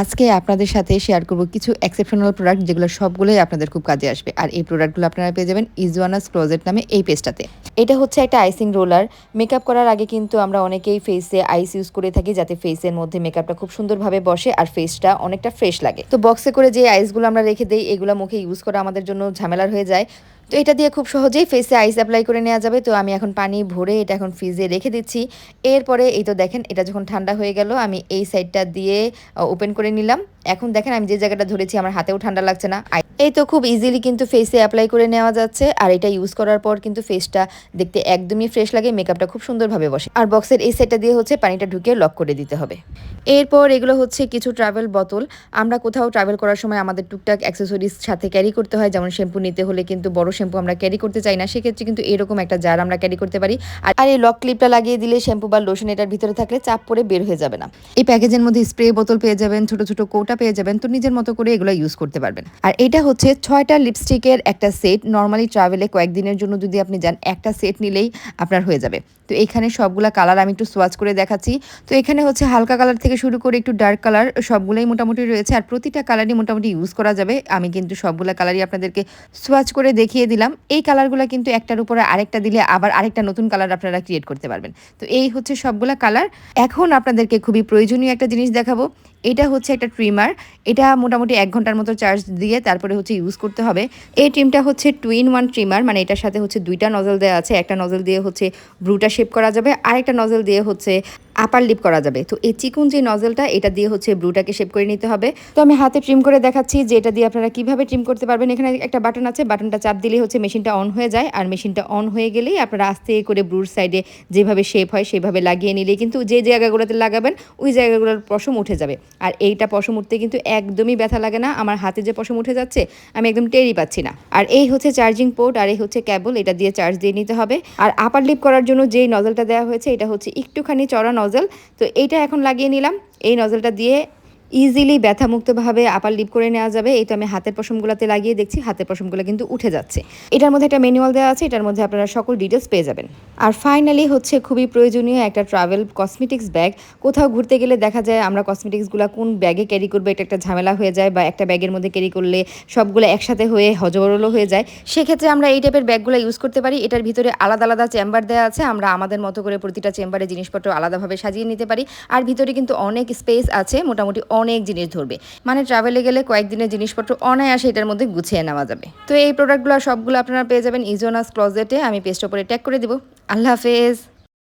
আজকে আপনাদের সাথে শেয়ার করব কিছু এক্সেপশনাল প্রোডাক্ট যেগুলো সবগুলোই আপনাদের খুব কাজে আসবে। আর এই প্রোডাক্টগুলো আপনারা পেয়ে যাবেন ইজওয়ানাস ক্লোজেট নামে এই পেজটাতে। এটা হচ্ছে একটা আইসিং রোলার মেকআপ করার আগে কিন্তু আমরা অনেকেই ফেসে আইস ইউজ করে থাকি যাতে ফেসের মধ্যে মেকআপটা খুব সুন্দরভাবে বসে আর ফেসটা অনেকটা ফ্রেশ লাগে। তো বক্সে করে যে আইসগুলো আমরা রেখে দিই, এগুলো মুখে ইউজ করা আমাদের জন্য ঝামেলার হয়ে যায়। তো এটা দিয়ে খুব সহজেই ফেসে আইস অ্যাপ্লাই করে নেওয়া যাবে। তো আমি এখন পানি ভরে এটা এখন ফ্রিজে রেখে দিচ্ছি। এরপরে এই তো দেখেন, এটা যখন ঠান্ডা হয়ে গেল, আমি এই সাইডটা দিয়ে ওপেন করে নিলাম। এখন দেখেন, আমি যে জায়গাটা ধরেছি, আমার হাতেও ঠান্ডা লাগছে না। এই তো খুব ইজিলি কিন্তু ফেসে অ্যাপ্লাই করে নেওয়া যাচ্ছে। আর এটা ইউজ করার পর কিন্তু ফেসটা দেখতে একদমই ফ্রেশ লাগে মেকআপটা খুব সুন্দরভাবে বসে। আর বক্সের এই সাইডটা দিয়ে হচ্ছে পানিটা ঢুকিয়ে লক করে দিতে হবে। এরপর এগুলো হচ্ছে কিছু ট্রাভেল বোতল আমরা কোথাও ট্রাভেল করার সময় আমাদের টুকটাক অ্যাক্সেসরিজ সাথে ক্যারি করতে হয়। যেমন শ্যাম্পু নিতে হলে কিন্তু বড় শ্যাম্পু আমরা ক্যারি করতে চাই না, সেক্ষেত্রে কিন্তু এরকম একটা জার আমরা ক্যারি করতে পারি। আর এই লক ক্লিপটা লাগিয়ে দিলে শ্যাম্পু বা লোশন এটার ভিতরে থাকলে চাপ পরে বের হয়ে যাবে না। এই প্যাকেজের মধ্যে স্প্রে বোতল পেয়ে যাবেন, ছোট ছোট কৌটা পেয়ে যাবেন, তো নিজের মতো করে এগুলো ইউজ করতে পারবেন। আর এটা হচ্ছে ছয়টা লিপস্টিকের একটা সেট নর্মালি ট্রাভেলে কয়েকদিনের জন্য যদি আপনি যান, একটা সেট নিলেই আপনার হয়ে যাবে। তো এখানে সবগুলা কালার আমি একটু সোয়াচ করে দেখাচ্ছি। তো এখানে হচ্ছে হালকা কালার থেকে শুরু করে একটু ডার্ক কালার সবগুলোই মোটামুটি রয়েছে। আর প্রতিটা কালারই মোটামুটি ইউজ করা যাবে। আমি কিন্তু সবগুলা কালারই আপনাদেরকে সোয়াচ করে দেখিয়ে দিলাম। এই কালারগুলো কিন্তু একটার উপরে আরেকটা দিলে আবার আরেকটা নতুন কালার আপনারা ক্রিয়েট করতে পারবেন। তো এই হচ্ছে সবগুলা কালার। এখন আপনাদেরকে খুবই প্রয়োজনীয় একটা জিনিস দেখাবো। এটা হচ্ছে একটা ট্রিমার এটা মোটামুটি এক ঘণ্টার মতো চার্জ দিয়ে তারপরে হচ্ছে ইউজ করতে হবে। এই ট্রিমটা হচ্ছে টুইন ওয়ান ট্রিমার মানে এটার সাথে হচ্ছে দুইটা নজল দেওয়া আছে। একটা নজল দিয়ে হচ্ছে ব্রুটা শেপ করা যাবে আর একটা নজল দিয়ে হচ্ছে আপার লিপ করা যাবে। তো এই চিকুন যে নজলটা এটা দিয়ে হচ্ছে ব্রুটাকে শেপ করে নিতে হবে। তো আমি হাতে ট্রিম করে দেখাচ্ছি যে এটা দিয়ে আপনারা কীভাবে ট্রিম করতে পারবেন। এখানে একটা বাটন আছে বাটনটা চাপ দিলেই হচ্ছে মেশিনটা অন হয়ে যায়। আর মেশিনটা অন হয়ে গেলেই আপনারা আস্তে করে ব্রুর সাইডে যেভাবে শেপ হয়, সেভাবে লাগিয়ে নিলে কিন্তু যে জায়গাগুলোতে লাগাবেন, ওই জায়গাগুলোর পশম উঠে যাবে। আর এইটা পশম উঠতে কিন্তু একদমই ব্যথা লাগে না। আমার হাতে যে পশম উঠে যাচ্ছে, আমি একদম টেরই পাচ্ছি না। আর এই হচ্ছে চার্জিং পোর্ট আর এই হচ্ছে ক্যাবল এটা দিয়ে চার্জ দিয়ে নিতে হবে। আর আপার লিপ করার জন্য যেই নজলটা দেওয়া হয়েছে, এটা হচ্ছে একটুখানি চড়া নজল তো এইটা এখন লাগিয়ে নিলাম। এই নজলটা দিয়ে ইজিলি ব্যথামুক্তভাবে আপার লিপ করে নেওয়া যাবে। এটা আমি হাতের পশমগুলোতে লাগিয়ে দেখছি, হাতের পশমগুলো কিন্তু উঠে যাচ্ছে। এটার মধ্যে একটা ম্যানুয়াল দেওয়া আছে, এটার মধ্যে আপনারা সকল ডিটেলস পেয়ে যাবেন। আর ফাইনালি হচ্ছে খুবই প্রয়োজনীয় একটা ট্রাভেল কসমেটিক্স ব্যাগ কোথাও ঘুরতে গেলে দেখা যায় আমরা কসমেটিক্সগুলো কোন ব্যাগে ক্যারি করব, এটা একটা ঝামেলা হয়ে যায় বা একটা ব্যাগের মধ্যে ক্যারি করলে সবগুলো একসাথে হয়ে হজবরলও হয়ে যায়। সেক্ষেত্রে আমরা এই টাইপের ব্যাগগুলো ইউজ করতে পারি। এটার ভিতরে আলাদা আলাদা চেম্বার দেওয়া আছে, আমরা আমাদের মতো করে প্রতিটা চেম্বারে জিনিসপত্র আলাদাভাবে সাজিয়ে নিতে পারি। আর ভিতরে কিন্তু অনেক স্পেস আছে, মোটামুটি অনেক জিনিস ধরবে। মানে ট্রাভেলে গেলে কয়েকদিনের জিনিসপত্র অনায়াসে এটার মধ্যে গুছিয়ে নেওয়া যাবে। তো এই প্রোডাক্টগুলো সবগুলো আপনারা পেয়ে যাবেন ইজোনাস ক্লজেটে আমি পেস্ট ওপরে ট্যাগ করে দিব। আল্লাহ হাফেজ।